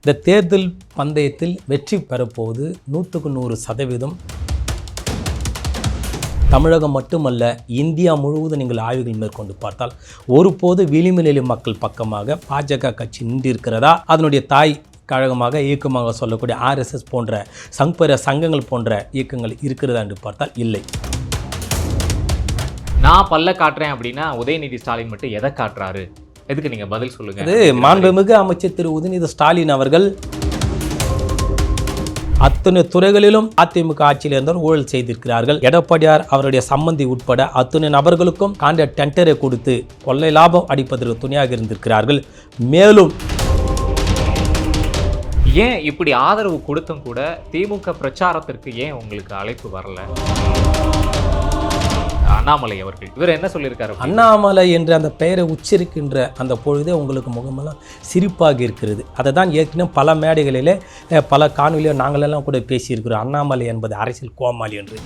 இந்த தேர்தல் பந்தயத்தில் வெற்றி பெறப்போவது நூற்றுக்கு நூறு சதவீதம். தமிழகம் மட்டுமல்ல இந்தியா முழுவதும் நீங்கள் ஆய்வுகள் மேற்கொண்டு பார்த்தால் ஒருபோது விளிம்புநிலை மக்கள் பக்கமாக பாஜக கட்சி நின்றிருக்கிறதா? அதனுடைய தாய் கழகமாக இயக்கமாக சொல்லக்கூடிய ஆர்எஸ்எஸ் போன்ற சங்பர சங்கங்கள் போன்ற இயக்கங்கள் இருக்கிறதா என்று பார்த்தால் இல்லை. நான் பல்ல காட்டுறேன் அப்படின்னா உதயநிதி ஸ்டாலின் மட்டும் எதை காட்டுறாரு? எதுக்கு நீங்க பதில் சொல்லுங்க? அது மாண்புமிகு அமைச்சர் திரு உதயநிதி ஸ்டாலின் அவர்கள் அத்தனை துறைகளிலும் அதிமுக ஆட்சியில் இருந்தவர் ஊழல் செய்திருக்கிறார்கள். எடப்பாடியார் அவருடைய சம்மந்தி உட்பட அத்தனை நபர்களுக்கும் காண்ட டெண்டரை கொடுத்து கொள்ளை லாபம் அடிப்பதற்கு துணையாக இருந்திருக்கிறார்கள். மேலும் ஏன் இப்படி ஆதரவு கொடுத்தும் கூட திமுக பிரச்சாரத்திற்கு ஏன் உங்களுக்கு அழைப்பு வரல? அண்ணாமலை அவர்கள். இவர் என்ன சொல்லியிருக்காரு அண்ணாமலை என்ற அந்த பெயரை உச்சரிக்கின்ற அந்த பொழுதே உங்களுக்கு முகமெல்லாம் சிரிப்பாக இருக்கிறது. அதை தான் ஏற்கனவே பல மேடைகளிலே பல காணொலியோ நாங்களெல்லாம் கூட பேசியிருக்கிறோம். அண்ணாமலை என்பது அரசியல் கோமாளி என்று.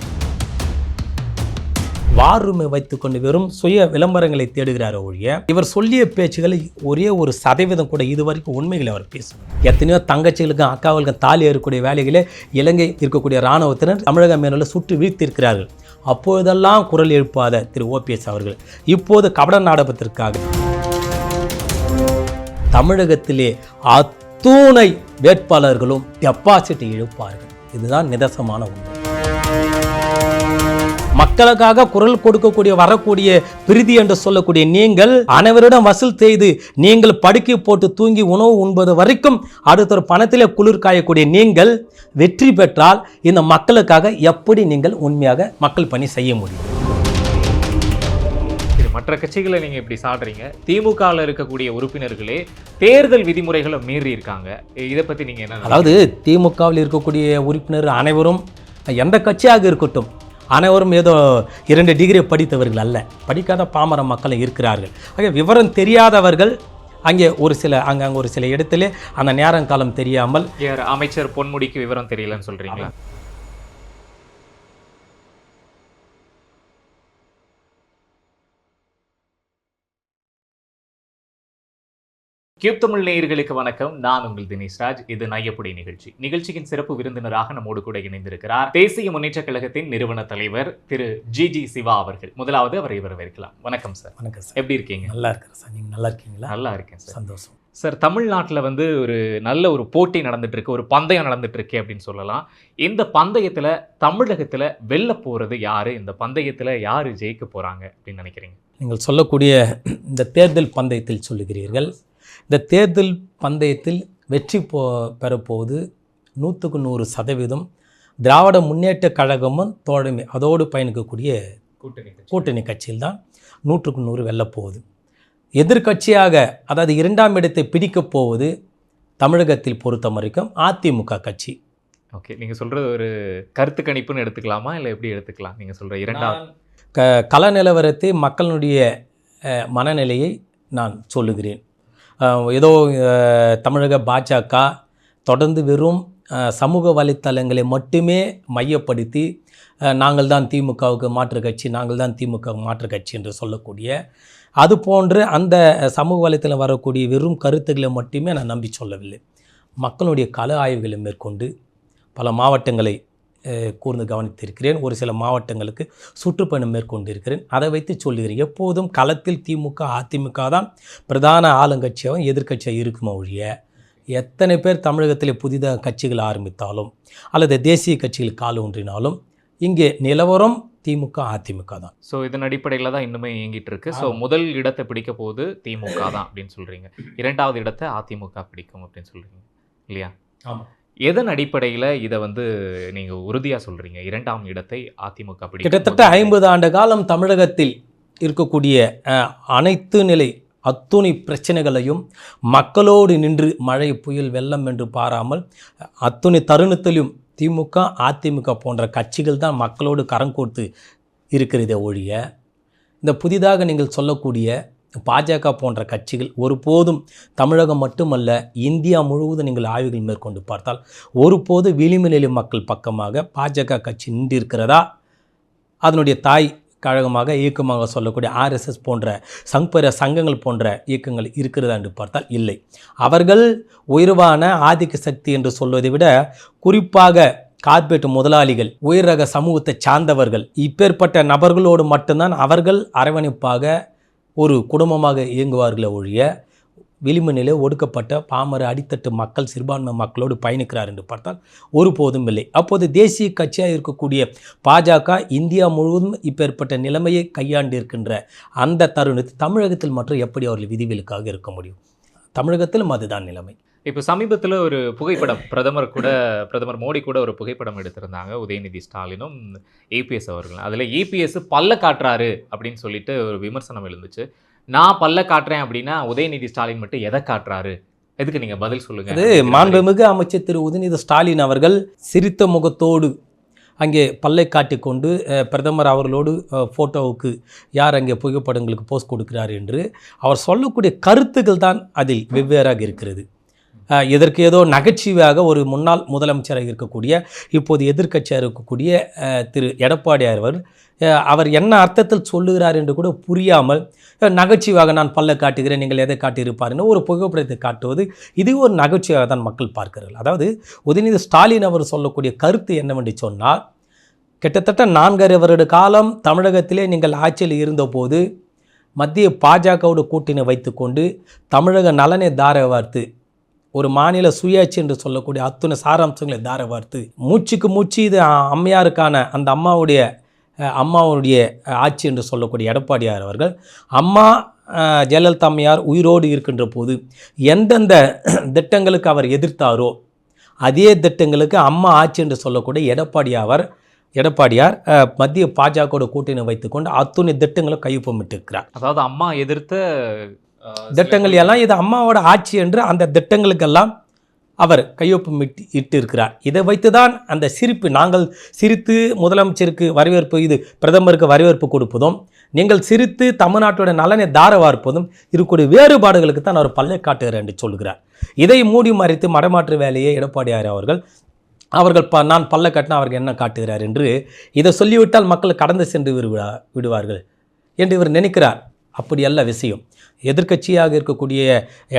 வார்ரூமை வைத்துக்கொண்டு வெறும் சுய விளம்பரங்களை தேடுகிறார் ஒழிய இவர் சொல்லிய பேச்சுகளை ஒரே ஒரு சதவீதம் கூட இதுவரைக்கும் உண்மைகளை அவர் பேசும் எத்தனையோ தங்கச்சிகளுக்கும் அக்காவுக்கும் தாலி ஏறக்கூடிய வேலைகளே இலங்கை இருக்கக்கூடிய இராணுவத்தினர் தமிழக மேல சுட்டு வீழ்த்தியிருக்கிறார்கள். அப்பொழுதெல்லாம் குரல் எழுப்பாத திரு ஓபிஎஸ் அவர்கள். இப்போது கபட நாடகத்திற்காக தமிழகத்திலே அத்தூணை வேட்பாளர்களும் டெபாசிட் இழுப்பார்கள். இதுதான் நிதர்சனமான உண்மை. மக்களுக்காக குரல் கொடுக்கக்கூடிய வரக்கூடிய பிரிதி என்று சொல்லக்கூடிய நீங்கள் அனைவரிடம் வசூல் செய்து நீங்கள் படுக்கை போட்டு தூங்கி உணவு உண்பது வரைக்கும் அடுத்த ஒரு பணத்திலே குளிர் காயக்கூடிய நீங்கள் வெற்றி பெற்றால் இந்த மக்களுக்காக எப்படி நீங்கள் உண்மையாக மக்கள் பணி செய்ய முடியும் மற்ற கட்சிகளை நீங்க இப்படி சாடுறீங்க திமுகவில் இருக்கக்கூடிய உறுப்பினர்களே தேர்தல் விதிமுறைகளை மீறி இருக்காங்க இதை பத்தி நீங்க என்ன? அதாவது திமுகவில் இருக்கக்கூடிய உறுப்பினர் அனைவரும் எந்த கட்சியாக இருக்கட்டும் அனைவரும் ஏதோ இரண்டு டிகிரி படித்தவர்கள் அல்ல. படிக்காத பாமர மக்களும் இருக்கிறார்கள். ஆக விவரம் தெரியாதவர்கள் அங்கே ஒரு சில அங்கே அங்கே ஒரு சில இடத்துல அந்த நேரம் காலம் தெரியாமல் அமைச்சர் பொன்முடிக்கு விவரம் தெரியலன்னு சொல்றீங்களா? கியூப் தமிழ் நேயர்களுக்கு வணக்கம். நான் உங்கள் தினேஷ் ராஜ். இது நையப்புடி நிகழ்ச்சி. நிகழ்ச்சியின் சிறப்பு விருந்தினராக நம்மோடு கூட இணைந்திருக்கிறார் தேசிய முன்னேற்ற கழகத்தின் நிறுவன தலைவர் திரு ஜி ஜி சிவா அவர்கள். முதலாவது அவரை வரவேற்கலாம். வணக்கம் சார். வணக்கம் சார். எப்படி இருக்கீங்க? நல்லா இருக்கிறேன் சார். நீங்கள் நல்லா இருக்கீங்களா? நல்லா இருக்கேன் சார். சந்தோஷம். சார் தமிழ்நாட்டில் வந்து ஒரு நல்ல ஒரு போட்டி நடந்துட்டு இருக்கு ஒரு பந்தயம் நடந்துட்டு இருக்கு அப்படின்னு சொல்லலாம். இந்த பந்தயத்தில் தமிழகத்தில் வெல்ல போகிறது யாரு? இந்த பந்தயத்தில் யாரு ஜெயிக்க போறாங்க அப்படின்னு நினைக்கிறீங்க? நீங்கள் சொல்லக்கூடிய இந்த தேர்தல் பந்தயத்தில் சொல்லுகிறீர்கள். இந்த தேர்தல் பந்தயத்தில் வெற்றி போ பெறப்போவது நூற்றுக்கு நூறு சதவீதம் திராவிட முன்னேற்ற கழகமும் தோழமை அதோடு பயணிக்கக்கூடிய கூட்டணி கூட்டணி கட்சியில் தான் நூற்றுக்கு நூறு வெல்லப் போகுது எதிர்க்கட்சியாக அதாவது இரண்டாம் இடத்தை பிடிக்கப் போவது தமிழகத்தில் பொறுத்த வரைக்கும் அதிமுக கட்சி. ஓகே நீங்க சொல்றது ஒரு கருத்து கணிப்புன்னு எடுத்துக்கலாமா? இல்லை எப்படி எடுத்துக்கலாம்? நீங்க சொல்ற இரண்டாவது க கள நிலவரத்தை மக்களுடைய மனநிலையை நான் சொல்லுகிறேன். ஏதோ தமிழக பாஜக தொடர்ந்து வெறும் சமூக வலைத்தளங்களை மட்டுமே மையப்படுத்தி நாங்கள் தான் திமுகவுக்கு மாற்று கட்சி நாங்கள் தான் திமுக மாற்று கட்சி என்று சொல்லக்கூடிய அது போன்று அந்த சமூக வலைத்தளம் வரக்கூடிய வெறும் கருத்துக்களை மட்டுமே நான் நம்பி சொல்லவில்லை. மக்களுடைய கள ஆய்வுகளை மேற்கொண்டு பல மாவட்டங்களை கூர்ந்து கவனித்திருக்கிறேன். ஒரு சில மாவட்டங்களுக்கு சுற்றுப்பயணம் மேற்கொண்டிருக்கிறேன். அதை வைத்து சொல்லுகிறேன். எப்போதும் களத்தில் திமுக அதிமுக தான் பிரதான ஆளுங்கட்சியாகவும் எதிர்க்கட்சியாக இருக்குமோ ஒழிய எத்தனை பேர் தமிழகத்தில் புதிதாக கட்சிகள் ஆரம்பித்தாலும் அல்லது தேசிய கட்சிகள் கால் ஊன்றினாலும் இங்கே நிலவரம் திமுக அதிமுக தான். ஸோ இதன் அடிப்படையில் தான் இன்னுமே இயங்கிட்டு இருக்கு ஸோ. முதல் இடத்தை பிடிக்க போகுது திமுக தான் அப்படின்னு சொல்றீங்க. இரண்டாவது இடத்தை அதிமுக பிடிக்கும் அப்படின்னு சொல்றீங்க. இல்லையா? ஆமாம் எதன் அடிப்படையில் இதை வந்து நீங்க உறுதியா சொல்றீங்க? இரண்டாம் இடத்தை அதிமுக பிடிக்கும் கிட்டத்தட்ட ஐம்பது ஆண்டு காலம் தமிழகத்தில் இருக்கக்கூடிய அனைத்து நிலை அத்துணை பிரச்சனைகளையும் மக்களோடு நின்று மழை புயல் வெள்ளம் என்று பாராமல் அத்துணை தருணத்திலும் திமுக அதிமுக போன்ற கட்சிகள் தான் மக்களோடு கரம் கோர்த்து இருக்கிறதே ஒழிய இந்த புதிதாக நீங்கள் சொல்லக்கூடிய பாஜக போன்ற கட்சிகள் ஒருபோதும் தமிழகம் மட்டுமல்ல இந்தியா முழுவதும் நீங்கள் ஆய்வுகள் மேற்கொண்டு பார்த்தால் ஒருபோது விளிம்பு நிலை மக்கள் பக்கமாக பாஜக கட்சி நின்றிருக்கிறதா? அதனுடைய தாய் கழகமாக இயக்கமாக சொல்லக்கூடிய ஆர்எஸ்எஸ் போன்ற சங்பர சங்கங்கள் போன்ற இயக்கங்கள் இருக்கிறதா என்று பார்த்தால் இல்லை. அவர்கள் உயர்வான ஆதிக்க சக்தி என்று சொல்வதை விட குறிப்பாக கார்ப்பரேட் முதலாளிகள் உயர் ரக சமூகத்தை சார்ந்தவர்கள் இப்பேற்பட்ட நபர்களோடு மட்டும்தான் அவர்கள் அரவணைப்பாக ஒரு குடும்பமாக இயங்குவார்களே ஒழிய விளிம்பு நிலை ஒடுக்கப்பட்ட பாமர அடித்தட்டு மக்கள் சிறுபான்மை மக்களோடு பயணிக்கிறார் என்று பார்த்தால் ஒருபோதும் இல்லை. அப்போது தேசிய கட்சியாக இருக்கக்கூடிய பாஜக இந்தியா முழுவதும் இப்பேற்பட்ட நிலைமையை கையாண்டு இருக்கின்ற அந்த தருணத்தில் தமிழகத்தில் மற்றும் எப்படி அவர்கள் விதிவிலக்காக இருக்க முடியும்? தமிழகத்திலும் அதுதான் நிலைமை. இப்போ சமீபத்தில் ஒரு புகைப்படம் பிரதமர் கூட பிரதமர் மோடி கூட ஒரு புகைப்படம் எடுத்திருந்தாங்க உதயநிதி ஸ்டாலினும் ஏபிஎஸ் அவர்களும். அதில் ஏபிஎஸ் பல்ல காட்டுறாரு அப்படின்னு சொல்லிட்டு ஒரு விமர்சனம் எழுந்துச்சு. நான் பல்ல காட்டுறேன் அப்படின்னா உதயநிதி ஸ்டாலின் மட்டும் எதை காட்டுறாரு? எதுக்கு நீங்க பதில் சொல்லுங்க? அது மாண்புமிகு அமைச்சர் திரு உதயநிதி ஸ்டாலின் அவர்கள் சிரித்த முகத்தோடு அங்கே பல்லை காட்டிக்கொண்டு பிரதமர் அவர்களோடு ஃபோட்டோவுக்கு யார் அங்கே புகைப்படங்களுக்கு போஸ்ட் கொடுக்கிறார் என்று அவர் சொல்லக்கூடிய கருத்துக்கள் தான் அதில் வெவ்வேறாக இருக்கிறது. இதற்கு ஏதோ நகைச்சுவையாக ஒரு முன்னாள் முதலமைச்சராக இருக்கக்கூடிய இப்போது எதிர்க்கட்சியாக இருக்கக்கூடிய திரு எடப்பாடியார் அவர் அவர் என்ன அர்த்தத்தில் சொல்லுகிறார் என்று கூட புரியாமல் நகைச்சுவாக நான் பல்ல காட்டுகிறேன் நீங்கள் எதை காட்டியிருப்பாருன்னு ஒரு புகைப்படத்தை காட்டுவது இது ஒரு நகைச்சுவையாக தான் மக்கள் பார்க்கிறார்கள். அதாவது உதயநிதி ஸ்டாலின் அவர் சொல்லக்கூடிய கருத்து என்னவென்று சொன்னால் கிட்டத்தட்ட நான்கரை வருட காலம் தமிழகத்திலே நீங்கள் ஆட்சியில் இருந்தபோது மத்திய பாஜகவோட கூட்டணி வைத்துக்கொண்டு தமிழக நலனை தார வார்த்து ஒரு மாநில சுயாட்சி என்று சொல்லக்கூடிய அத்துணை சாராம்சங்களை தார வார்த்து மூச்சுக்கு மூச்சு இது அம்மையாருக்கான அந்த அம்மாவுடைய அம்மாவுடைய ஆட்சி என்று சொல்லக்கூடிய எடப்பாடியார் அவர்கள். அம்மா ஜெயலலிதா அம்மையார் உயிரோடு இருக்கின்ற போது எந்தெந்த திட்டங்களுக்கு அவர் எதிர்த்தாரோ அதே திட்டங்களுக்கு அம்மா ஆட்சி என்று சொல்லக்கூடிய எடப்பாடியார் எடப்பாடியார் மத்திய பாஜகவோட கூட்டணி வைத்துக்கொண்டு அத்துணை திட்டங்களை கையொப்பமிட்டிருக்கிறார். அதாவது அம்மா எதிர்த்த திட்டங்கள் எல்லாம் இது அம்மாவோட ஆட்சி என்று அந்த திட்டங்களுக்கெல்லாம் அவர் கையொப்பமிட்டு இட்டு இருக்கிறார் இதை வைத்து தான் அந்த சிரிப்பு நாங்கள் சிரித்து முதலமைச்சருக்கு வரவேற்பு இது பிரதமருக்கு வரவேற்பு கொடுப்பதும் நீங்கள் சிரித்து தமிழ்நாட்டோட நலனை தார வார்ப்பதும் இருக்கக்கூடிய வேறுபாடுகளுக்கு தான் அவர் பல்லை காட்டுகிறார் என்று சொல்கிறார். இதை மூடி மறைத்து மடமாற்று வேலையை எடப்பாடியார் அவர்கள் அவர்கள் ப நான் பல்ல கட்டினா அவர்கள் என்ன காட்டுகிறார் என்று இதை சொல்லிவிட்டால் மக்கள் கடந்து சென்று விடுவா விடுவார்கள் என்று இவர் நினைக்கிறார். அப்படி விஷயம். எதிர்க்கட்சியாக இருக்கக்கூடிய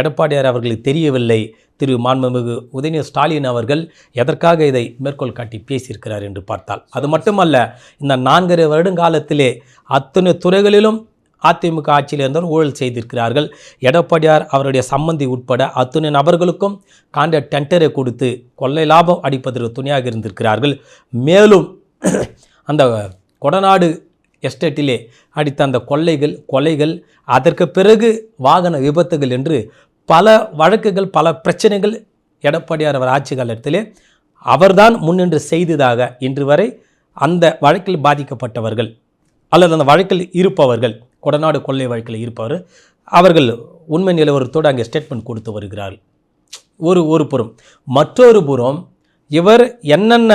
எடப்பாடியார் அவர்களுக்கு தெரியவில்லை. திரு. மாண்புமிகு உதயநிதி ஸ்டாலின் அவர்கள் எதற்காக இதை மேற்கோள் காட்டி பேசியிருக்கிறார் என்று பார்த்தால் அது மட்டுமல்ல இந்த நான்கரை வருடங்காலத்திலே அத்தனை துறைகளிலும் அதிமுக ஆட்சியில் இருந்தவர் ஊழல் செய்திருக்கிறார்கள். எடப்பாடியார் அவருடைய சம்மந்தி உட்பட அத்துணை நபர்களுக்கும் காண்ட டெண்டரை கொடுத்து கொள்ளை லாபம் அடிப்பதற்கு துணையாக இருந்திருக்கிறார்கள். மேலும் அந்த கொடநாடு எஸ்டேட்டிலே அடித்த அந்த கொள்ளைகள் கொலைகள் அதற்கு பிறகு வாகன விபத்துகள் என்று பல வழக்குகள் பல பிரச்சனைகள் எடப்பாடியார் அவர் ஆட்சி காலத்திலே அவர்தான் முன்னின்று செய்ததாக இன்று வரை அந்த வழக்கில் பாதிக்கப்பட்டவர்கள் அல்லது அந்த வழக்கில் இருப்பவர்கள் கொடநாடு கொள்ளை வழக்கில் இருப்பவர் அவர்கள் உண்மை நிலவரத்தோடு அங்கே ஸ்டேட்மெண்ட் கொடுத்து வருகிறார்கள். ஒரு ஒரு புறம். மற்றொரு புறம் இவர் என்னென்ன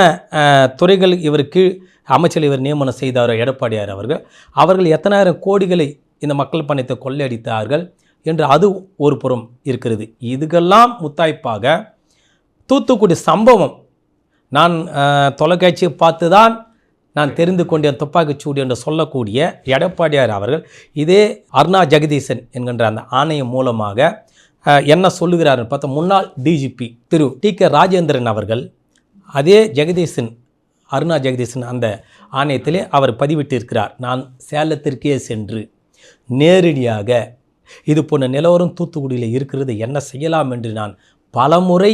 துறைகள் இவருக்கு அமைச்சர் இவர் நியமனம் செய்தாரோ எடப்பாடியார் அவர்கள் அவர்கள் எத்தனாயிரம் கோடிகளை இந்த மக்கள் பணத்தை கொள்ளையடித்தார்கள் என்று அது ஒரு புறம் இருக்கிறது. இதுக்கெல்லாம் முத்தாய்ப்பாக தூத்துக்குடி சம்பவம் நான் தொலைக்காட்சியை பார்த்து தான் நான் தெரிந்து கொண்டேன் துப்பாக்கிச்சூடு என்று சொல்லக்கூடிய எடப்பாடியார் அவர்கள் இதே அருணா ஜெகதீசன் என்கின்ற அந்த ஆணையம் மூலமாக என்ன சொல்லுகிறாருன்னு பார்த்தா முன்னாள் டிஜிபி திரு டி கே ராஜேந்திரன் அவர்கள் அதே ஜெகதீசன் அருணா ஜெகதீசன் அந்த ஆணையத்திலே அவர் பதிவிட்டிருக்கிறார். நான் சேலத்திற்கே சென்று நேரடியாக இது போன்ற நிலவரம் தூத்துக்குடியில் இருக்கிறது என்ன செய்யலாம் என்று நான் பலமுறை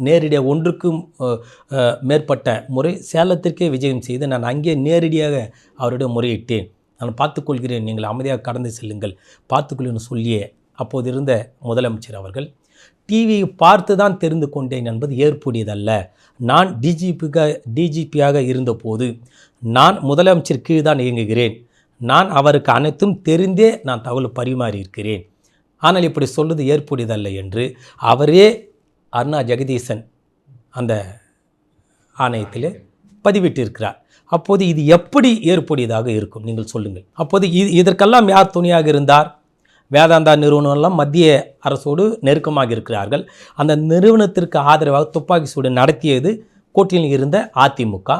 நேரடியாக ஒன்றுக்கும் மேற்பட்ட முறை சேலத்திற்கே விஜயம் செய்து நான் அங்கே நேரடியாக அவரிடம் முறையிட்டேன். நான் பார்த்துக்கொள்கிறேன் நீங்கள் அமைதியாக கடந்து செல்லுங்கள் பார்த்துக்கொள்ளுன்னு சொல்லியே அப்போது இருந்த முதலமைச்சர் அவர்கள் டிவியை பார்த்து தான் தெரிந்து கொண்டேன் என்பது ஏற்புடையதல்ல. நான் டிஜிபிக்காக டிஜிபியாக இருந்தபோது நான் முதலமைச்சர் கீழ் தான் இயங்குகிறேன். நான் அவருக்கு அனைத்தும் தெரிந்தே நான் தகவல் பரிமாறியிருக்கிறேன் ஆனால் இப்படி சொல்வது ஏற்புடையதல்ல என்று அவரே அருணா ஜெகதீசன் அந்த ஆணையத்திலே பதிவிட்டிருக்கிறார். அப்போது இது எப்படி ஏற்புடையதாக இருக்கும்? நீங்கள் சொல்லுங்கள். அப்போது இது இதற்கெல்லாம் யார் துணையாக இருந்தார்? வேதாந்தா நிறுவனம்லாம் மத்திய அரசோடு நெருக்கமாக இருக்கிறார்கள். அந்த நிறுவனத்திற்கு ஆதரவாக துப்பாக்கி சூடு நடத்தியது கூட்டணியில் இருந்த அதிமுக.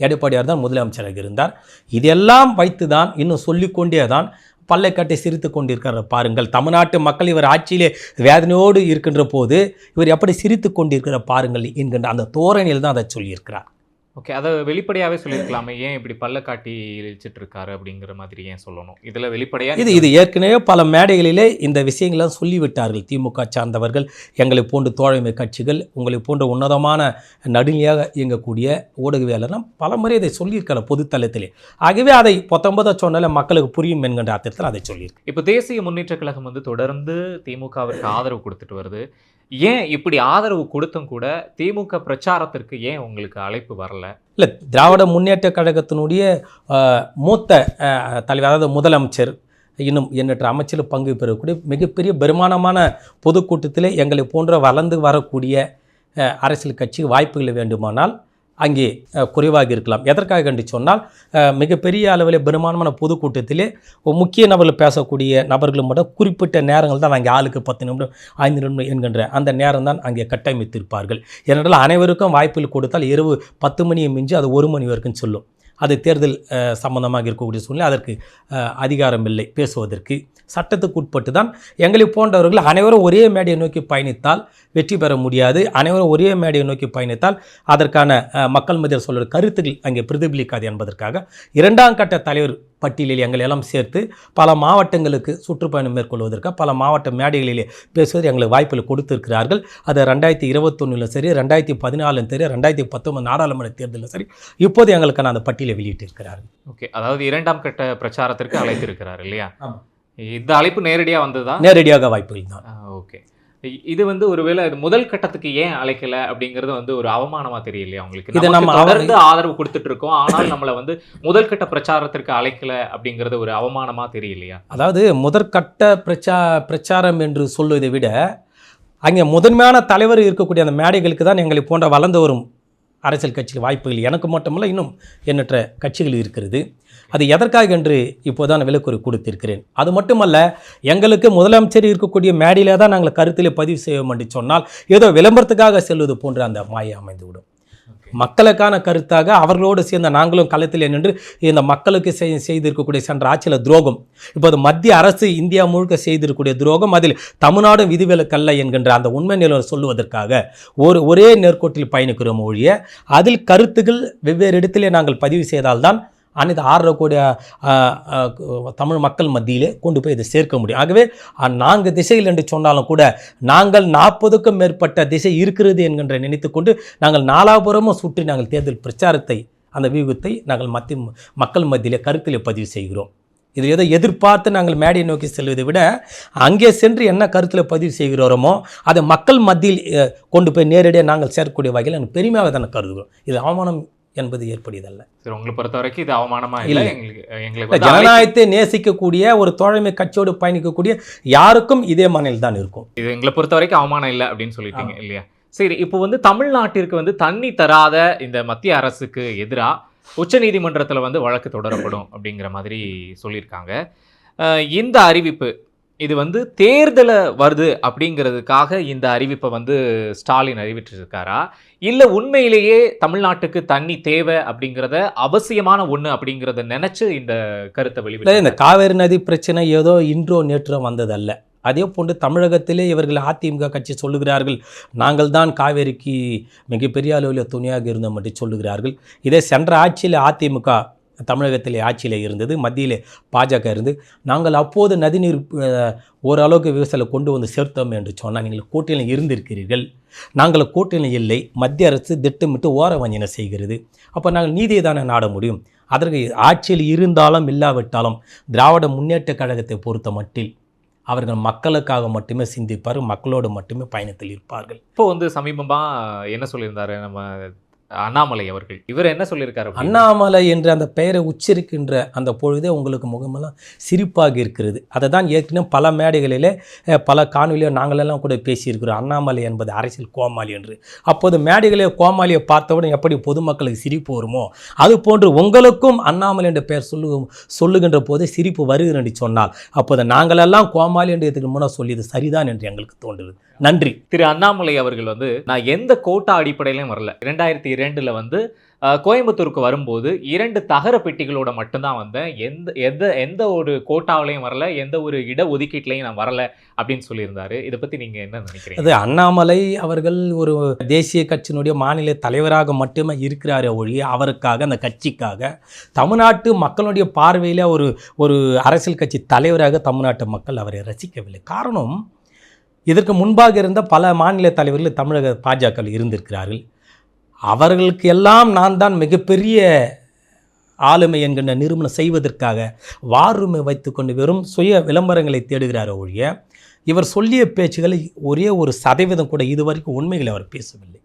எடப்பாடியார் தான் முதலமைச்சராக இருந்தார். இதெல்லாம் வைத்து தான் இன்னும் சொல்லிக்கொண்டே தான் பல்லை கட்டி சிரித்து கொண்டிருக்கிற பாருங்கள் தமிழ்நாட்டு மக்கள் இவர் ஆட்சியிலே வேதனையோடு இருக்கின்ற போது இவர் எப்படி சிரித்து கொண்டிருக்கிற பாருங்கள் என்கின்ற அந்த தோரணையில் தான் அதை சொல்லியிருக்கிறார். ஓகே அதை வெளிப்படையாவே சொல்லியிருக்கலாமே. ஏன் இப்படி பல்ல காட்டி இழிச்சிட்டு இருக்காரு அப்படிங்கிற மாதிரி ஏன் சொல்லணும்? இதுல வெளிப்படையா இது இது ஏற்கனவே பல மேடைகளிலே இந்த விஷயங்கள்லாம் சொல்லிவிட்டார்கள். திமுக சார்ந்தவர்கள் எங்களை போன்ற தோழமை கட்சிகள் உங்களை போன்ற உன்னதமான நடுநிலையாக இயங்கக்கூடிய ஊடகவியலர்லாம் பல முறை இதை சொல்லியிருக்காங்க பொதுத்தளத்திலே. ஆகவே அதை பத்தொன்பதாக சொன்னால மக்களுக்கு புரியும் என்கின்ற அர்த்தத்தில் அதை சொல்லியிருக்கு இப்போ தேசிய முன்னேற்ற கழகம் வந்து தொடர்ந்து திமுகவிற்கு ஆதரவு கொடுத்துட்டு வருது. ஏன் இப்படி ஆதரவு கொடுத்தும் கூட திமுக பிரச்சாரத்திற்கு ஏன் உங்களுக்கு அழைப்பு வரல? இல்லை திராவிட முன்னேற்ற கழகத்தினுடைய மூத்த தலைவர் அதாவது முதலமைச்சர் இன்னும் எண்ணற்ற அமைச்சர் பங்கு பெறக்கூடிய மிகப்பெரிய பெருமானமான பொதுக்கூட்டத்தில் எங்களை போன்ற வளர்ந்து வரக்கூடிய அரசியல் கட்சி வாய்ப்புகள் வேண்டுமானால் அங்கே குறைவாக இருக்கலாம். எதற்காக என்று சொன்னால் மிகப்பெரிய அளவில் பெருமானமான பொதுக்கூட்டத்திலே முக்கிய நபர்கள் பேசக்கூடிய நபர்களும் மட்டும் குறிப்பிட்ட நேரங்கள் தான் அங்கே ஆளுக்கு பத்து நிமிடம் ஐந்து நிமிடம் என்கின்ற அந்த நேரம் தான் அங்கே கட்டமைத்திருப்பார்கள். ஏனென்றால் அனைவருக்கும் வாய்ப்பில் கொடுத்தால் இரவு பத்து மணியை மிஞ்சி அது ஒரு மணி வரைக்கும் சொல்லும். அது தேர்தல் சம்பந்தமாக இருக்கக்கூடிய சூழ்நிலை. அதற்கு அதிகாரம் இல்லை பேசுவதற்கு. சட்டத்துக்கு உட்பட்டு தான் எங்களை போன்றவர்கள் அனைவரும் ஒரே மேடையை நோக்கி பயணித்தால் வெற்றி பெற முடியாது. அனைவரும் ஒரே மேடையை நோக்கி பயணித்தால் அதற்கான மக்கள் மத்தியில் சொல்கிற கருத்துக்கள் அங்கே பிரதிபலிக்காது என்பதற்காக இரண்டாம் கட்ட தலைவர் பட்டியலில் எங்களை எல்லாம் சேர்த்து பல மாவட்டங்களுக்கு சுற்றுப்பயணம் மேற்கொள்வதற்கு பல மாவட்ட மேடைகளிலே பேசுவது எங்களுக்கு வாய்ப்புகள் கொடுத்திருக்கிறார்கள். அது ரெண்டாயிரத்தி இருபத்தொன்னிலும் சரி ரெண்டாயிரத்தி பதினாலும் சரி ரெண்டாயிரத்தி பத்தொன்பது நாடாளுமன்ற தேர்தலிலும் சரி இப்போது எங்களுக்கான அந்த பட்டியலை வெளியிட்டிருக்கிறார்கள். ஓகே அதாவது இரண்டாம் கட்ட பிரச்சாரத்திற்கு அழைத்திருக்கிறார் இல்லையா. இந்த அழைப்பு நேரடியா வந்ததா? நேரடியாக வாய்ப்புகள் தான். ஓகே. இது வந்து ஒருவேளை இது முதல் கட்டத்துக்கு ஏன் அழைக்கல அப்படிங்கறது வந்து ஒரு அவமானமா தெரியலையா உங்களுக்கு? இதை நம்ம தொடர்ந்து ஆதரவு கொடுத்துட்டு இருக்கோம். ஆனால் நம்மள வந்து முதல் கட்ட பிரச்சாரத்திற்கு அழைக்கல அப்படிங்கறது ஒரு அவமானமா தெரியலையா? அதாவது முதற்கட்ட பிரச்சா பிரச்சாரம் என்று சொல்வதை விட அங்கே முதன்மையான தலைவர் இருக்கக்கூடிய அந்த மேடைகளுக்கு தான் எங்களை போன்ற வளர்ந்து வரும் அரசியல் கட்சிகள் வாய்ப்புகள். எனக்கு மட்டுமல்ல இன்னும் எண்ணற்ற கட்சிகள் இருக்கிறது. அது எதற்காக என்று இப்போதான் விலக்குறை கொடுத்திருக்கிறேன். அது மட்டுமல்ல எங்களுக்கு முதலமைச்சர் இருக்கக்கூடிய மேடையில் தான் நாங்கள் கருத்தில் பதிவு செய்வோம் என்று சொன்னால் ஏதோ விளம்பரத்துக்காக செல்வது போன்ற அந்த மாயை அமைந்துவிடும். மக்களுக்கான கருத்தாக அவர்களோடு சேர்ந்த நாங்களும் களத்தில் நின்று இந்த மக்களுக்கு செய் செய்திருக்கக்கூடிய சென்ற ஆட்சியில் துரோகம் இப்போது மத்திய அரசு இந்தியா முழுக்க செய்திருக்கக்கூடிய துரோகம் அதில் தமிழ்நாடும் விதிவிலக்கல்ல என்கின்ற அந்த உண்மை நிலவரம் சொல்லுவதற்காக ஒரு ஒரே நேர்கோட்டில் பயணிக்கிறோம் ஒழிய அதில் கருத்துக்கள் வெவ்வேறு இடத்திலே நாங்கள் பதிவு செய்தால்தான் அனைத்து ஆறரை கோடி தமிழ் மக்கள் மத்தியிலே கொண்டு போய் இதை சேர்க்க முடியும். ஆகவே நான்கு திசையில் என்று சொன்னாலும் கூட நாங்கள் நாற்பதுக்கும் மேற்பட்ட திசை இருக்கிறது என்கின்ற நினைத்துக்கொண்டு நாங்கள் நாலாபுரமும் சுற்றி நாங்கள் தேர்தல் பிரச்சாரத்தை அந்த வியூகத்தை நாங்கள் மத்திய மக்கள் மத்தியிலே கருத்திலே பதிவு செய்கிறோம். இது ஏதோ எதிர்பார்த்து நாங்கள் மேடையை நோக்கி செல்வதை விட அங்கே சென்று என்ன கருத்தில் பதிவு செய்கிறோமோ அதை மக்கள் மத்தியில் கொண்டு போய் நேரடியாக நாங்கள் சேர்க்கக்கூடிய வகையில் எனக்கு பெருமையாக தானே கருதுகிறோம். இது அவமானம் என்பது ஏற்புடையதல்ல. சரி உங்களை பொறுத்த வரைக்கும் இது அவமானமா இல்ல. எங்களுக்கு ஜனநாயகத்தை நேசிக்கக்கூடிய ஒரு தோழமை கட்சியோடு பயணிக்கக்கூடிய யாருக்கும் இதே மனநிலை தான் இருக்கும். இது எங்களை பொறுத்த வரைக்கும் அவமானம் இல்லை அப்படின்னு சொல்லிட்டீங்க இல்லையா? சரி இப்போ வந்து தமிழ்நாட்டிற்கு வந்து தண்ணி தராத இந்த மத்திய அரசுக்கு எதிரா உச்சநீதிமன்றத்துல வந்து வழக்கு தொடரப்படும் அப்படிங்கிற மாதிரி சொல்லியிருக்காங்க. இந்த அறிவிப்பு இது வந்து தேர்தலை வருது அப்படிங்கிறதுக்காக இந்த அறிவிப்பை வந்து ஸ்டாலின் அறிவிச்சிருக்காரா? இல்லை உண்மையிலேயே தமிழ்நாட்டுக்கு தண்ணி தேவை அப்படிங்கிறத அவசியமான ஒன்று அப்படிங்கிறத நினச்சி இந்த கருத்தை வெளியிட இந்த காவேரி நதி பிரச்சனை ஏதோ இன்றோ நேற்றோ வந்ததல்ல. அதே போன்று தமிழகத்திலே இவர்கள் அதிமுக கட்சி சொல்லுகிறார்கள் நாங்கள் தான் காவேரிக்கு மிகப்பெரிய அளவில் துணையாக இருந்தோம் என்று சொல்லுகிறார்கள். இதே சென்ற ஆட்சியில் அதிமுக தமிழகத்திலே ஆட்சியில் இருந்தது மத்தியிலே பாஜக இருந்து. நாங்கள் அப்போது நதிநீர் ஓரளவுக்கு விவசாயிகளை கொண்டு வந்து சேர்த்தோம் என்று சொன்னால் நீங்கள் கூட்டணியில் இருந்திருக்கிறீர்கள். நாங்கள் கூட்டணியில் இல்லை மத்திய அரசு திட்டமிட்டு ஓர வஞ்சனை செய்கிறது. அப்போ நாங்கள் நீதியை தானே நாட முடியும்? அதற்கு ஆட்சியில் இருந்தாலும் இல்லாவிட்டாலும் திராவிட முன்னேற்ற கழகத்தை பொறுத்த மட்டில் அவர்கள் மக்களுக்காக மட்டுமே சிந்திப்பார் மக்களோடு மட்டுமே பயணத்தில் இருப்பார்கள். இப்போ வந்து சமீபமாக என்ன சொல்லியிருந்தாரு? நம்ம அண்ணாமலை அவர்கள். இவர் என்ன சொல்லியிருக்காரு அண்ணாமலை என்ற அந்த பெயரை உச்சரிக்கின்ற அந்த பொழுதே உங்களுக்கு முகமெல்லாம் சிரிப்பாக இருக்கிறது. அதை தான் ஏற்கனவே பல மேடைகளிலே பல காணொலியோ நாங்களெல்லாம் கூட பேசியிருக்கிறோம். அண்ணாமலை என்பது அரசியல் கோமாளி என்று. அப்போது மேடைகளில் கோமாளியை பார்த்தவுடன் எப்படி பொதுமக்களுக்கு சிரிப்பு வருமோ அது போன்று உங்களுக்கும் அண்ணாமலை என்ற பெயர் சொல்லு சொல்லுகின்ற போது சிரிப்பு வருகிறது என்று சொன்னால் அப்போது நாங்களெல்லாம் கோமாளி என்று இதுக்கு முன்னால் சொல்லியது சரிதான் என்று எங்களுக்கு தோன்றுது நன்றி. திரு அண்ணாமலை அவர்கள் வந்து நான் எந்த கோட்டா அடிப்படையிலும் வரல. இரண்டாயிரத்தி இரண்டில் வந்து கோயம்புத்தூருக்கு வரும்போது இரண்டு தகர பெட்டிகளோட மட்டும்தான் வந்தேன். எந்த எந்த எந்த ஒரு கோட்டாவிலையும் வரல எந்த ஒரு இட ஒதுக்கீட்லையும் நான் வரல அப்படின்னு சொல்லியிருந்தாரு. இதை பற்றி நீங்கள் என்ன நினைக்கிறீங்க? அது அண்ணாமலை அவர்கள் ஒரு தேசிய கட்சியினுடைய மாநில தலைவராக மட்டுமே இருக்கிறார் ஒழிய அவருக்காக அந்த கட்சிக்காக தமிழ்நாட்டு மக்களுடைய பார்வையில் ஒரு ஒரு அரசியல் கட்சி தலைவராக தமிழ்நாட்டு மக்கள் அவரை ரசிக்கவில்லை. காரணம் இதற்கு முன்பாக இருந்த பல மாநில தலைவர்கள் தமிழக பாஜக இருந்திருக்கிறார்கள். அவர்களுக்கு எல்லாம் நான் தான் மிகப்பெரிய ஆளுமை என்கின்ற நிறுவனம் செய்வதற்காக வாருமை வைத்துக்கொண்டு வெறும் சுய விளம்பரங்களை தேடுகிறார் ஒழிய இவர் சொல்லிய பேச்சுகளை ஒரே ஒரு சதவீதம் கூட இதுவரைக்கும் உண்மைகளை அவர் பேசவில்லை.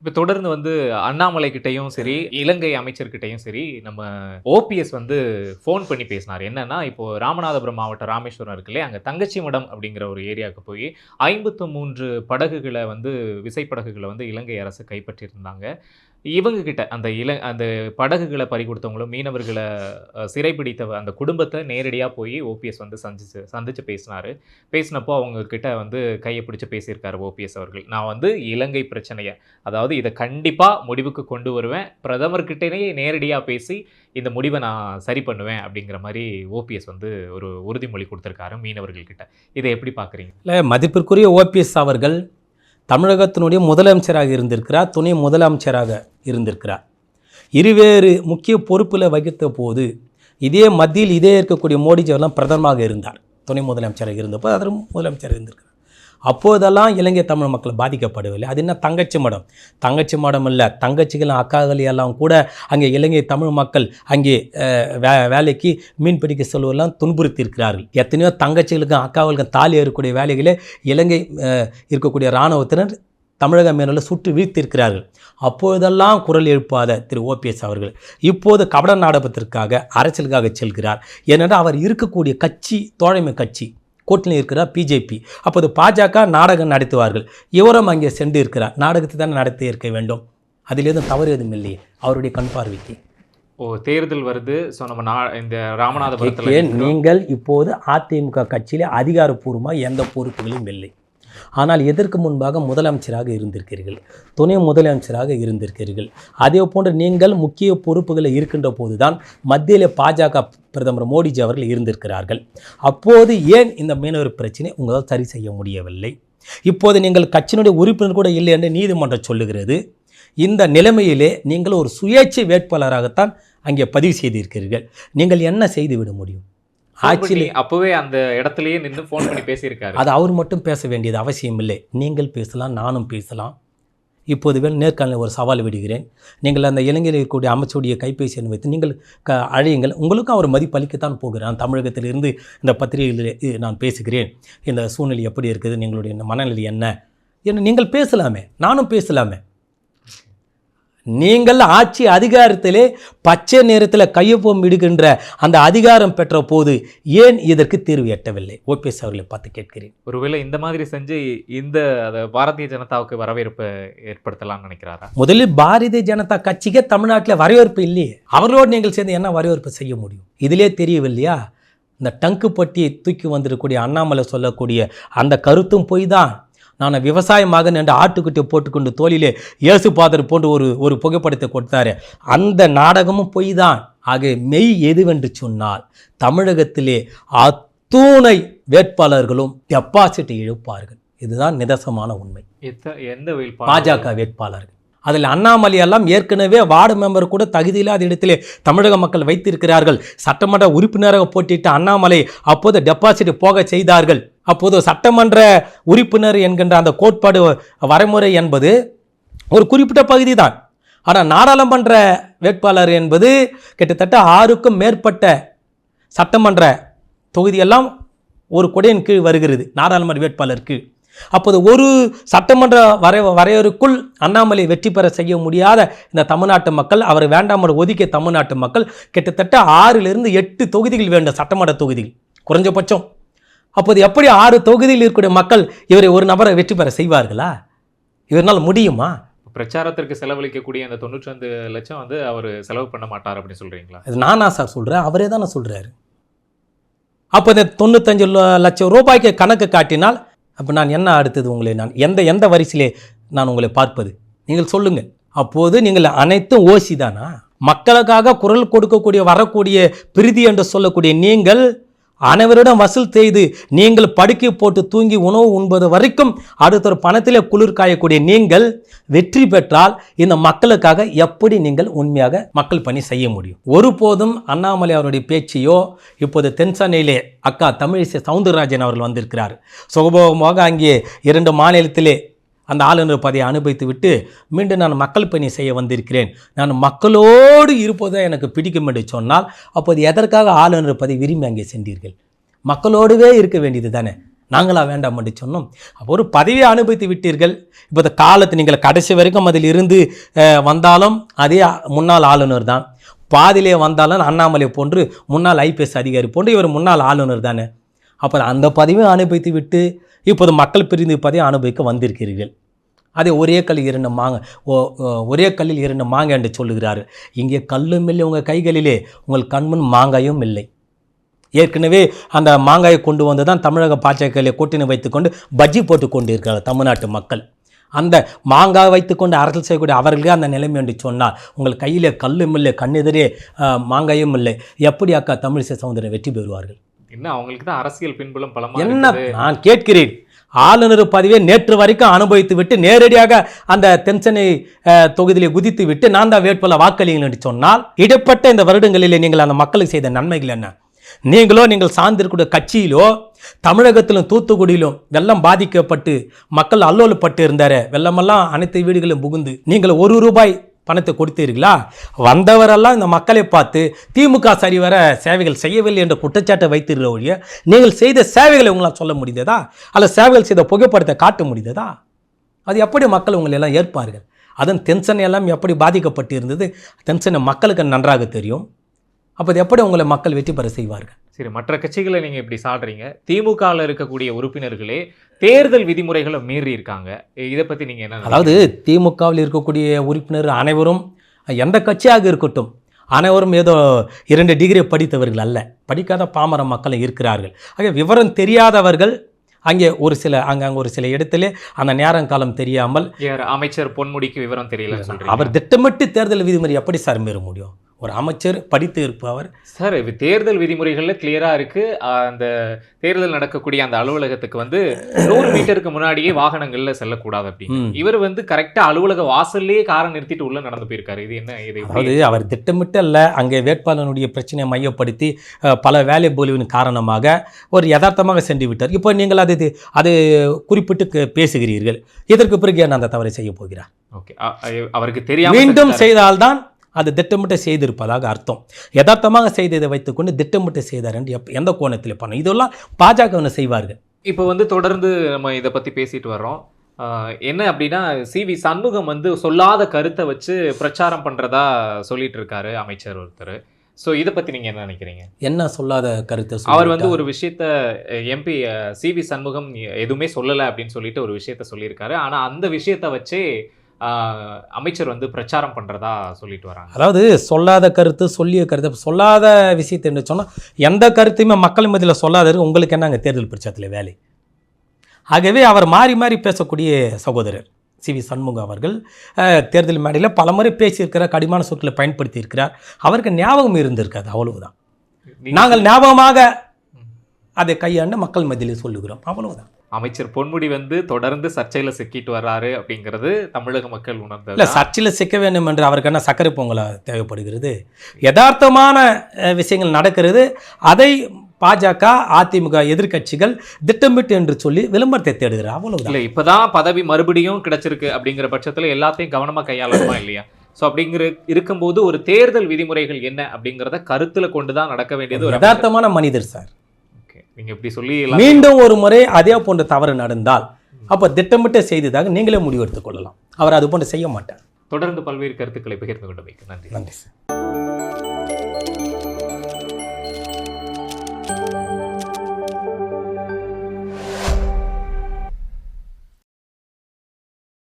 இப்போ தொடர்ந்து வந்து அண்ணாமலை கிட்டயும் சரி இலங்கை அமைச்சர்கிட்டையும் சரி நம்ம ஓபிஎஸ் வந்து ஃபோன் பண்ணி பேசினார். என்னன்னா இப்போ ராமநாதபுரம் மாவட்டம் ராமேஸ்வரம் இருக்குல்லே அங்கே தங்கச்சி மடம் அப்படிங்கிற ஒரு ஏரியாவுக்கு போய் ஐம்பத்து மூன்று படகுகளை வந்து விசைப்படகுகளை வந்து இலங்கை அரசு கைப்பற்றியிருந்தாங்க. இவங்க கிட்ட அந்த இல அந்த படகுகளை பறி கொடுத்தவங்களும் மீனவர்களை சிறைப்பிடித்த அந்த குடும்பத்தை நேரடியாக போய் ஓபிஎஸ் வந்து சந்திச்சு சந்திச்சு பேசினாரு. பேசினப்போ அவங்க கிட்ட வந்து கையை பிடிச்சி பேசியிருக்காரு ஓபிஎஸ் அவர்கள். நான் வந்து இலங்கை பிரச்சனையை அதாவது இதை கண்டிப்பாக முடிவுக்கு கொண்டு வருவேன். பிரதமர்கிட்டேயே நேரடியாக பேசி இந்த முடிவை நான் சரி பண்ணுவேன் அப்படிங்கிற மாதிரி ஓபிஎஸ் வந்து ஒரு உறுதிமொழி கொடுத்துருக்காரு மீனவர்கள்கிட்ட. இதை எப்படி பார்க்குறீங்க? இல்லை மதிப்பிற்குரிய ஓபிஎஸ் அவர்கள் தமிழகத்தினுடைய முதலமைச்சராக இருந்திருக்கிறார் துணை முதலமைச்சராக இருந்திருக்கிறார். இருவேறு முக்கிய பொறுப்பில் வகித்த போது இதே மத்தியில் இதே இருக்கக்கூடிய மோடிஜி எல்லாம் பிரதமராக இருந்தார். துணை முதலமைச்சராக இருந்தப்போ அதற்கு முதலமைச்சர் இருந்திருக்கிறார். அப்போதெல்லாம் இலங்கை தமிழ் மக்கள் பாதிக்கப்படவில்லை. அது என்ன தங்கச்சி மடம்? தங்கச்சி மடம் இல்லை தங்கச்சிகள் அக்காக்கள் எல்லாம் கூட அங்கே இலங்கை தமிழ் மக்கள் அங்கே வே வேலைக்கு மீன் பிடிக்க செல்வதெல்லாம் துன்புறுத்தியிருக்கிறார்கள். எத்தனையோ தங்கச்சிகளுக்கும் அக்காவுக்கும் தாலி ஏறக்கூடிய வேலைகளை இலங்கை இருக்கக்கூடிய இராணுவத்தினர் தமிழக மேனில் சுட்டு வீழ்த்திருக்கிறார்கள் அப்பொழுதெல்லாம் குரல் எழுப்பாத திரு ஓபிஎஸ் அவர்கள். இப்போது கபட நாடகத்திற்காக அரசியலுக்காக செல்கிறார். ஏனென்றால் அவர் இருக்கக்கூடிய கட்சி தோழமை கட்சி கூட்டணியில் இருக்கிறார் பிஜேபி அப்போது பாஜக நாடகம் நடத்துவார்கள். இவரும் அங்கே சென்று இருக்கிறார் நாடகத்தை தான் நடத்தி இருக்க வேண்டும். அதில் எதுவும் தவறு எதுவும் இல்லையே. அவருடைய கண் பார்வைக்கு. ஓ தேர்தல் வருது. ஸோ நம்ம நா இந்த ராமநாதபுரத்தில் நீங்கள் இப்போது அதிமுக கட்சியிலே அதிகாரப்பூர்வமாக எந்த பொறுப்புகளும் இல்லை. ஆனால் எதற்கு முன்பாக முதலமைச்சராக இருந்திருக்கிறீர்கள்? துணை முதலமைச்சராக இருந்திருக்கிறீர்கள். அதே போன்று நீங்கள் முக்கிய பொறுப்புகளில் இருக்கின்ற போதுதான் மத்தியில் பாஜக பிரதமர் மோடிஜி அவர்கள் இருந்திருக்கிறார்கள். அப்போது ஏன் இந்த மீனவர் பிரச்சனை உங்களால் சரி செய்ய முடியவில்லை? இப்போது நீங்கள் கட்சியினுடைய உறுப்பினர் கூட இல்லை என்று நீதிமன்றம் சொல்லுகிறது. இந்த நிலைமையிலே நீங்கள் ஒரு சுயேட்சை வேட்பாளராகத்தான் அங்கே பதிவு செய்திருக்கிறீர்கள். நீங்கள் என்ன செய்துவிட முடியும்? ஆட்சியில் அப்பவே அந்த இடத்துலயே நின்று ஃபோன் பண்ணி பேசியிருக்காரு. அது அவர் மட்டும் பேச வேண்டியது அவசியம் இல்லை. நீங்கள் பேசலாம் நானும் பேசலாம். இப்போது வேல் நேர்காணலில் ஒரு சவால் விடுகிறேன். நீங்கள் அந்த இளைஞரில் இருக்கக்கூடிய அமைச்சருடைய கைபேசி எண் வைத்து நீங்கள் க அழையுங்கள். உங்களுக்கும் அவர் மதிப்பளிக்கத்தான் போகிறான் தமிழகத்திலிருந்து இந்த பத்திரிகையில் நான் பேசுகிறேன். இந்த சூழ்நிலை எப்படி இருக்குது? நீங்களுடைய மனநிலை என்ன? என்று நீங்கள் பேசலாமே நானும் பேசலாமே. நீங்கள் ஆட்சி அதிகாரத்திலே பச்சை நேரத்தில் கையொப்பம் இடுகின்ற அந்த அதிகாரம் பெற்ற போது ஏன் இதற்கு தீர்வு எட்டவில்லை? ஓபிஎஸ் அவர்களை பார்த்து கேட்கிறேன். ஒருவேளை இந்த மாதிரி செஞ்சு இந்த பாரதிய ஜனதாவுக்கு வரவேற்பை ஏற்படுத்தலாம்னு நினைக்கிறாரா? முதலில் பாரதிய ஜனதா கட்சிக்கே தமிழ்நாட்டில் வரவேற்பு இல்லையே. அவர்களோடு நீங்கள் சேர்ந்து என்ன வரவேற்பு செய்ய முடியும்? இதிலே தெரியவில்லையா? இந்த டங்கு பட்டியை தூக்கி வந்திருக்கக்கூடிய அண்ணாமலை சொல்லக்கூடிய அந்த கருத்தும் பொய் தான் நான் விவசாய மகன் என்று ஆட்டுக்குட்டியை போட்டுக்கொண்டு தோளிலே இயேசு பாதர் போன்று ஒரு ஒரு புகைப்படத்தை கொடுத்தாரு. அந்த நாடகமும் பொய் தான் ஆக மெய் எதுவென்று சொன்னால் தமிழகத்திலே அத்தூணை வேட்பாளர்களும் டெபாசிட்டை இழுப்பார்கள். இதுதான் நிதர்சனமான உண்மை. எந்த பாஜக வேட்பாளர்கள். அதில் அண்ணாமலை எல்லாம் ஏற்கனவே வார்டு மெம்பர் கூட தகுதியில்லாத இடத்திலே தமிழக மக்கள் வைத்திருக்கிறார்கள். சட்டமன்ற உறுப்பினராக போட்டியிட்ட அண்ணாமலை அப்போது டெபாசிட் போக செய்தார்கள். அப்போது சட்டமன்ற உறுப்பினர் என்கின்ற அந்த கோட்பாடு வரைமுறை என்பது ஒரு குறிப்பிட்ட பகுதி தான் ஆனால் நாடாளுமன்ற வேட்பாளர் என்பது கிட்டத்தட்ட ஆறுக்கும் மேற்பட்ட சட்டமன்ற தொகுதியெல்லாம் ஒரு கொடையின் கீழ் வருகிறது நாடாளுமன்ற வேட்பாளர் கீழ். அப்போது ஒரு சட்டமன்ற வரை வரையறுக்குள் அண்ணாமலை வெற்றி பெற செய்ய முடியாத இந்த தமிழ்நாட்டு மக்கள் அவர் வேண்டாம் என்று ஒதுக்கிய தமிழ்நாட்டு மக்கள் கிட்டத்தட்ட ஆறிலிருந்து எட்டு தொகுதிகள் வேண்டும் சட்டமன்ற தொகுதிகள். குறைஞ்சபட்சம் அப்போது எப்படி ஆறு தொகுதியில் இருக்கக்கூடிய மக்கள் இவரை ஒரு நபரை வெற்றி பெற செய்வார்களா? இவரால் முடியுமா? பிரச்சாரத்திற்கு செலவழிக்கக்கூடிய அந்த தொண்ணூற்றி லட்சம் வந்து அவர் செலவு பண்ண மாட்டார் அப்படின்னு சொல்றீங்களா? அது நானா சார் சொல்கிறேன் அவரே தானே சொல்கிறாரு அப்போ இந்த தொண்ணூத்தஞ்சு லட்சம் ரூபாய்க்கு கணக்கு காட்டினால் அப்போ நான் என்ன அடுத்தது உங்களை நான் எந்த எந்த வரிசையிலே நான் உங்களை பார்ப்பது? நீங்கள் சொல்லுங்கள் அப்போது நீங்கள் அனைத்தும் ஓசி தானா? மக்களுக்காக குரல் கொடுக்கக்கூடிய வரக்கூடிய பிரிதி என்று சொல்லக்கூடிய நீங்கள் அனைவரிடம் வசூல் செய்து நீங்கள் படுக்கை போட்டு தூங்கி உணவு உண்பது வரைக்கும் அடுத்த ஒரு பணத்திலே குளிர் காயக்கூடிய நீங்கள் வெற்றி பெற்றால் இந்த மக்களுக்காக எப்படி நீங்கள் உண்மையாக மக்கள் பணி செய்ய முடியும்? ஒருபோதும் அண்ணாமலை அவருடைய பேச்சையோ இப்போது தென்சென்னையிலே அக்கா தமிழிசை சவுந்தரராஜன் அவர்கள் வந்திருக்கிறார். சுகபோகமாக அங்கே இரண்டு மாநிலத்திலே அந்த ஆளுநர் பதவியை அனுபவித்து விட்டு மீண்டும் நான் மக்கள் பணி செய்ய வந்திருக்கிறேன். நான் மக்களோடு இருப்பதை எனக்கு பிடிக்கும் என்று சொன்னால் அப்போது எதற்காக ஆளுநர் பதவி விரும்பி அங்கே சென்றீர்கள்? மக்களோடுவே இருக்க வேண்டியது தானே? நாங்களா வேண்டாம் என்று சொன்னோம். அப்போ ஒரு பதவியை அனுபவித்து விட்டீர்கள். இப்போ இந்த காலத்து நீங்கள் கடைசி வரைக்கும் அதில் இருந்து வந்தாலும் அதே முன்னாள் ஆளுநர் தான். பாதிலே வந்தாலும் அண்ணாமலை போன்று முன்னாள் ஐபிஎஸ் அதிகாரி போன்று இவர் முன்னாள் ஆளுநர் தானே? அப்போ அந்த பதவியும் அனுபவித்து விட்டு இப்போது மக்கள் பிரிந்து பதவி அனுபவிக்க வந்திருக்கிறீர்கள். அதே ஒரே கல் இரண்டு மாங்க ஓ- ஒரே கல்லில் இரண்டு மாங்காய் என்று சொல்லுகிறார். இங்கே கல்லும் இல்லை உங்கள் கைகளிலே உங்கள் கண்முன் மாங்காயும் இல்லை. ஏற்கனவே அந்த மாங்காயை கொண்டு வந்து தான் தமிழக பாஜகவிலே கூட்டணி வைத்துக்கொண்டு பஜ்ஜி போட்டு கொண்டிருக்கிறார் தமிழ்நாட்டு மக்கள். அந்த மாங்காய் வைத்துக்கொண்டு அரசியல் செய்யக்கூடிய அவர்களே அந்த நிலைமை என்று சொன்னால் உங்கள் கையிலே கல்லும் இல்லை கண்ணெதிரே மாங்காயும் இல்லை. எப்படி அக்கா தமிழிசை சவுந்தரம் வெற்றி பெறுவார்கள்? என்ன அவங்களுக்கு தான் அரசியல் பின்புலம் பலமா என்ன. நான் கேட்கிறேன் ஆளுநர் பதவியை நேற்று வரைக்கும் அனுபவித்து விட்டு நேரடியாக அந்த தென்சென்னை தொகுதியிலே குதித்து விட்டு நான் தான் வேட்பாளர் வாக்களிங்கள் என்று சொன்னால் இடைப்பட்ட இந்த வருடங்களிலே நீங்கள் அந்த மக்களுக்கு செய்த நன்மைகள் என்ன நீங்களோ நீங்கள் சார்ந்திருக்கூடிய கட்சியிலோ தமிழகத்திலும் தூத்துக்குடியிலும் வெள்ளம் பாதிக்கப்பட்டு மக்கள் அல்லோலப்பட்டு இருந்தார் வெள்ளமெல்லாம் அனைத்து வீடுகளும் புகுந்து நீங்கள் ஒரு ரூபாய் பணத்தை கொடுத்தீர்களா? வந்தவரெல்லாம் இந்த மக்களை பார்த்து திமுக சரிவர சேவைகள் செய்யவில்லை என்ற குற்றச்சாட்டை வைத்திருக்கிற ஒழிய நீங்கள் செய்த சேவைகளை உங்களால் சொல்ல முடிந்ததா? அல்ல சேவைகள் செய்த புகைப்படத்தை காட்ட முடிந்ததா? அது எப்படி மக்கள் உங்களை எல்லாம் ஏற்பார்கள்? அதன் டென்ஷன் எல்லாம் எப்படி பாதிக்கப்பட்டு இருந்தது தென்சென்னை மக்களுக்கு நன்றாக தெரியும். அப்போ அது எப்படி உங்களை மக்கள் வெற்றி பெற செய்வார்கள்? சரி மற்ற கட்சிகளை நீங்கள் இப்படி சாடுறீங்க. திமுகவில் இருக்கக்கூடிய உறுப்பினர்களே தேர்தல் விதிமுறைகளை மீறி இருக்காங்க. இதை பத்தி நீங்க என்ன அதாவது திமுகவில் இருக்கக்கூடிய உறுப்பினர் அனைவரும் எந்த கட்சியாக இருக்கட்டும் அனைவரும் ஏதோ இரண்டு டிகிரி படித்தவர்கள் அல்ல. படிக்காத பாமர மக்களும் இருக்கிறார்கள். ஆக விவரம் தெரியாதவர்கள் அங்கே ஒரு சில அங்கே அங்கே ஒரு சில இடத்துல அந்த நேரங்காலம் தெரியாமல் யார் அமைச்சர் பொன்முடிக்கு விவரம் சொல்றீங்க. அவர் திட்டமிட்டு தேர்தல் விதிமுறை எப்படி சார் மீற முடியும்? ஒரு அமைச்சர் படித்து இருப்பவர் சார் இது தேர்தல் விதிமுறைகள்ல கிளியரா இருக்கு. ஆஹ் அந்த தேர்தல் நடக்கக்கூடிய அந்த அலுவலகத்துக்கு வந்து நூறு மீட்டருக்கு முன்னாடியே வாகனங்கள்ல செல்லக்கூடாது அப்படின்னு. இவர் வந்து கரெக்டா அலுவலக வாசல்லையே காரை நிறுத்திட்டு உள்ள நடந்து போயிருக்காரு. இது என்ன இது? அதாவது அவர் திட்டமிட்டு அல்ல அங்கே வேட்பாளனுடைய பிரச்சனையை மையப்படுத்தி பல வேலை பொலிவின் காரணமாக ஒரு யதார்த்தமாக சென்று விட்டார். இப்போ நீங்கள் அது அது குறிப்பிட்டு பேசுகிறீர்கள். இதற்கு பிறகு என்ன அந்த தவறை செய்ய போகிறார்? ஓகே. அவருக்கு தெரியாம மீண்டும். செய்தால்தான் அது திட்டமிட்டு செய்திருப்பதாக அர்த்தம். யதார்த்தமாக செய்ததை வைத்துக்கொண்டு திட்டமிட்டு செய்தார் என்று எப்ப- எந்த கோணத்தில் பண்ணணும்? இதெல்லாம் பாஜக செய்வார்கள்? இப்போ வந்து தொடர்ந்து நம்ம இதை பத்தி பேசிட்டு வர்றோம். என்ன அப்படின்னா சி. வி. சண்முகம் வந்து சொல்லாத கருத்தை வச்சு பிரச்சாரம் பண்றதா சொல்லிட்டு இருக்காரு அமைச்சர் ஒருத்தர். ஸோ இதை பத்தி நீங்க என்ன நினைக்கிறீங்க? என்ன சொல்லாத கருத்தை அவர் வந்து? ஒரு விஷயத்த எம்பி சி. வி. சண்முகம் எதுவுமே சொல்லலை அப்படின்னு சொல்லிட்டு ஒரு விஷயத்த சொல்லியிருக்காரு. ஆனா அந்த விஷயத்த வச்சே அமைச்சர் வந்து பிரச்சாரம் பண்றதா சொல்லிட்டு வராங்க. அதாவது சொல்லாத கருத்து சொல்லிய கருத்து சொல்லாத விஷயத்தை என்று சொன்னால் எந்த கருத்தையுமே மக்கள் மத்தியில் சொல்லாதது உங்களுக்கு என்னங்க தேர்தல் பிரச்சாரத்தில் வேலை? ஆகவே அவர் மாறி மாறி பேசக்கூடிய சகோதரர் சி வி சண்முகம் அவர்கள் தேர்தல் மேடையில் பலமுறை பேசியிருக்கிறார் கடிமான சொற்களை பயன்படுத்தி இருக்கிறார் அவருக்கு ஞாபகம் இருந்திருக்காது அவ்வளவுதான். நீங்க- நாங்கள் ஞாபகமாக அதை கையாண்டு மக்கள் மத்தியில் சொல்லுகிறோம் அவ்வளவுதான். அமைச்சர் பொன்முடி வந்து தொடர்ந்து சர்ச்சையில சிக்கிட்டு வர்றாரு அப்படிங்கிறது தமிழக மக்கள் இல்லை உணர்ந்தது சர்ச்சில் சிக்க வேண்டும் என்று அவருக்கு என்ன சக்கரை பொங்கலா தேவைப்படுகிறது? யதார்த்தமான விஷயங்கள் நடக்கிறது. அதை பாஜக அதிமுக எதிர்க்கட்சிகள் திட்டமிட்டு என்று சொல்லி விளம்பரத்தை தேடுகிறார். அவ்வளவுதான். இல்ல இப்பதான் பதவி மறுபடியும் கிடைச்சிருக்கு அப்படிங்கிற பட்சத்துல எல்லாத்தையும் கவனமா கையாளணுமா இல்லையா? சோ அப்படிங்கிற இருக்கும்போது ஒரு தேர்தல் விதிமுறைகள் என்ன அப்படிங்கறத கருத்துல கொண்டுதான் நடக்க வேண்டியது ஒரு யதார்த்தமான மனிதர் சார். Okay. நீங்க இப்படி சொல்லி மீண்டும் ஒரு முறை அதே போன்ற தவறு நடந்தால் அப்போ திட்டமிட்டு செய்ததாக நீங்களே முடிவெடுத்துக் கொள்ளலாம். அவர் அது போன்று செய்ய மாட்டார். தொடர்ந்து பல்வேறு கருத்துக்களை பகிர்ந்து கொண்டமைக்கு நன்றி. நன்றி சார்.